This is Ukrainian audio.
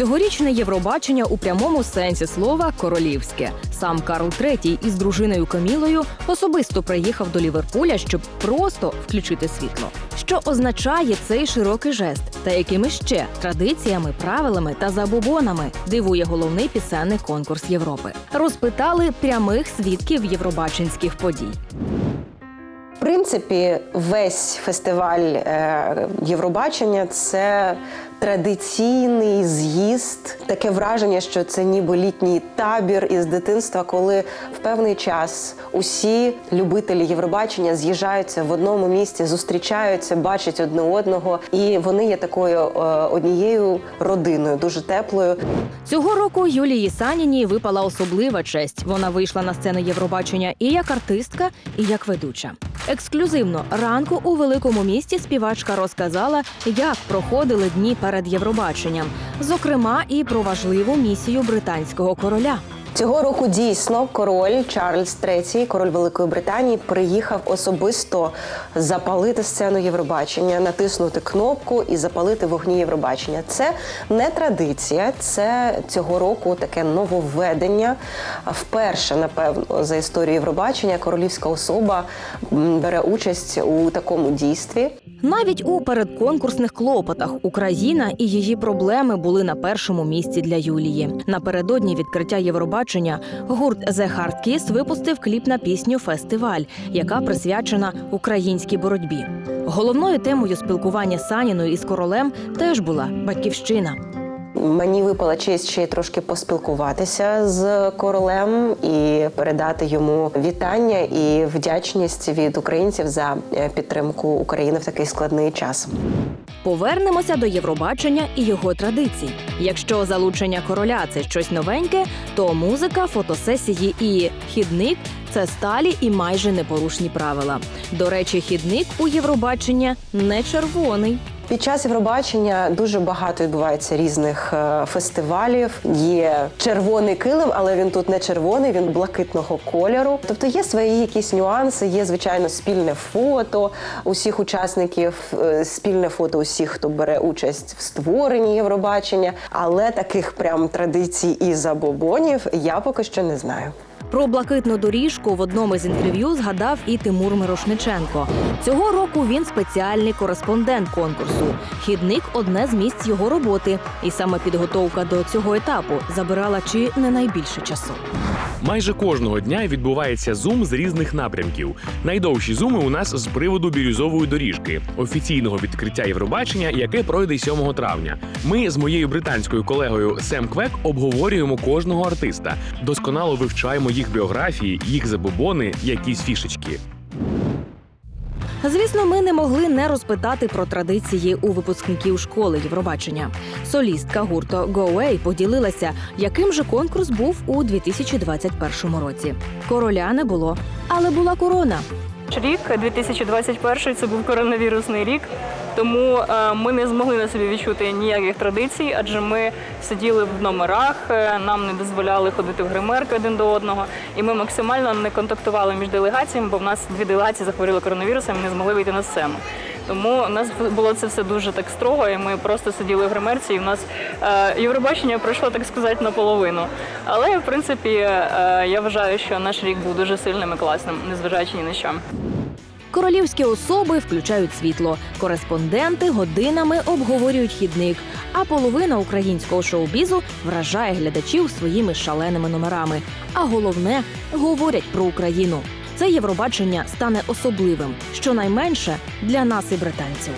Цьогорічне Євробачення у прямому сенсі слова королівське. Сам Карл III із дружиною Камілою особисто приїхав до Ліверпуля, щоб просто включити світло. Що означає цей широкий жест, та якими ще традиціями, правилами та забобонами дивує головний пісенний конкурс Європи? Розпитали прямих свідків євробаченських подій. В принципі, весь фестиваль е, Євробачення це традиційний з'їзд. Таке враження, що це ніби літній табір із дитинства, коли в певний час усі любителі Євробачення з'їжджаються в одному місці, зустрічаються, бачать одне одного, і вони є такою е, однією родиною, дуже теплою. Цього року Юлії Саніній випала особлива честь. Вона вийшла на сцену Євробачення і як артистка, і як ведуча. Ексклюзивно ранку у великому місті співачка розказала, як проходили дні перед Євробаченням, зокрема і про важливу місію британського короля. Цього року дійсно король Чарльз III, король Великої Британії, приїхав особисто запалити сцену Євробачення, натиснути кнопку і запалити вогні Євробачення. Це не традиція, це цього року таке нововведення. Вперше, напевно, за історію Євробачення королівська особа бере участь у такому дійстві. Навіть у передконкурсних клопотах Україна і її проблеми були на першому місці для Юлії. Напередодні відкриття Євробачення гурт The Hard Kiss випустив кліп на пісню Фестиваль, яка присвячена українській боротьбі. Головною темою спілкування Саніною із королем теж була батьківщина. Мені випала честь ще трошки поспілкуватися з королем і передати йому вітання і вдячність від українців за е, підтримку України в такий складний час. Повернемося до Євробачення і його традицій. Якщо залучення короля це щось новеньке, то музика, фотосесії і хідник це сталі і майже непорушні правила. До речі, хідник у Євробачення не червоний. Під час Євробачення дуже багато відбувається різних е, фестивалів. Є червоний килим, але він тут не червоний, він блакитного кольору. Тобто є свої якісь нюанси. Є звичайно спільне фото усіх учасників, е, спільне фото усіх, хто бере участь в створенні Євробачення. Але таких прям традицій і забобонів я поки що не знаю. Про блакитну доріжку в одному з інтерв'ю згадав і Тимур Мирошниченко. Цього року він спеціальний кореспондент конкурсу. Хідник одне з місць його роботи, і саме підготовка до цього етапу забирала чи не найбільше часу. Майже кожного дня відбувається зум з різних напрямків. Найдовші зуми у нас з приводу бірюзової доріжки, офіційного відкриття Євробачення, яке пройде 7 травня. Ми з моєю британською колегою Сем Квек обговорюємо кожного артиста, досконало вивчаємо їх біографії, їх забобони, якісь фішечки. Звісно, ми не могли не розпитати про традиції у випускників школи Євробачення. Солістка гурту Go Away поділилася, яким же конкурс був у 2021 році. Короля не було, але була корона. Рік 2021 це був коронавірусний рік, тому е, ми не змогли на собі відчути ніяких традицій, адже ми сиділи в номерах, е, нам не дозволяли ходити в гримерки один до одного, і ми максимально не контактували між делегаціями, бо в нас дві делегації захворіли коронавірусом і не змогли вийти на сцену. Тому у нас було це все дуже так строго, і ми просто сиділи в гримерці, і в нас е, Євробачення пройшло, так сказати, наполовину. Але в принципі я вважаю, що наш рік був дуже сильним і класним, незважаючи ні на що. Королівські особи включають світло. Кореспонденти годинами обговорюють хідник. А половина українського шоу-бізу вражає глядачів своїми шаленими номерами. А головне говорять про Україну. Це Євробачення стане особливим, щонайменше для нас і британців.